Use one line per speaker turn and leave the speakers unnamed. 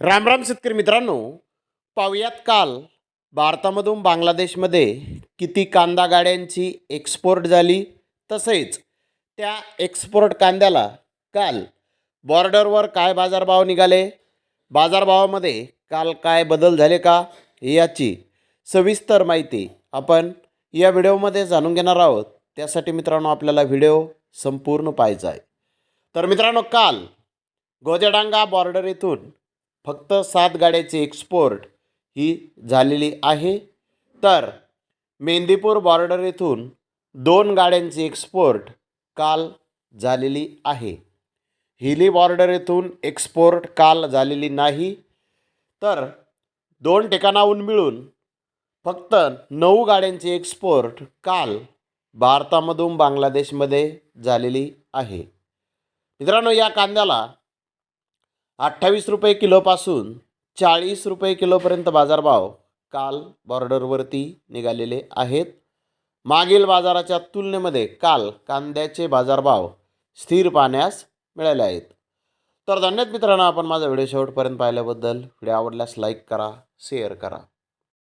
रामराम शेतकरी मित्रांनो. पाहुयात काल भारतामधून बांगलादेशमध्ये किती कांदा गाड्यांची एक्सपोर्ट झाली तसेच त्या एक्सपोर्ट कांद्याला काल बॉर्डरवर काय बाजारभाव निघाले बाजारभावामध्ये काल काय बदल झाले का याची सविस्तर माहिती आपण या व्हिडिओमध्ये जाणून घेणार आहोत. त्यासाठी मित्रांनो आपल्याला व्हिडिओ संपूर्ण पाहायचा आहे. तर मित्रांनो काल गोजडांगा बॉर्डर येथून फक्त सात गाड्याची एक्सपोर्ट ही झालेली आहे. तर मेंदीपूर बॉर्डर येथून दोन गाड्यांची एक्सपोर्ट काल झालेली आहे. हिली बॉर्डर येथून एक्सपोर्ट काल झालेली नाही. तर दोन ठिकाणाहून मिळून फक्त नऊ गाड्यांची एक्सपोर्ट काल भारतामधून बांगलादेशमध्ये झालेली आहे. मित्रांनो या कांद्याला अठ्ठावीस रुपये किलोपासून चाळीस रुपये किलोपर्यंत बाजारभाव काल बॉर्डरवरती निघालेले आहेत. मागील बाजाराच्या तुलनेमध्ये काल कांद्याचे बाजारभाव स्थिर पाहण्यास मिळाले आहेत. तर धन्यवाद मित्रांनो आपण माझा व्हिडिओ शेवटपर्यंत पाहिल्याबद्दल. व्हिडिओ आवडल्यास लाईक करा शेअर करा.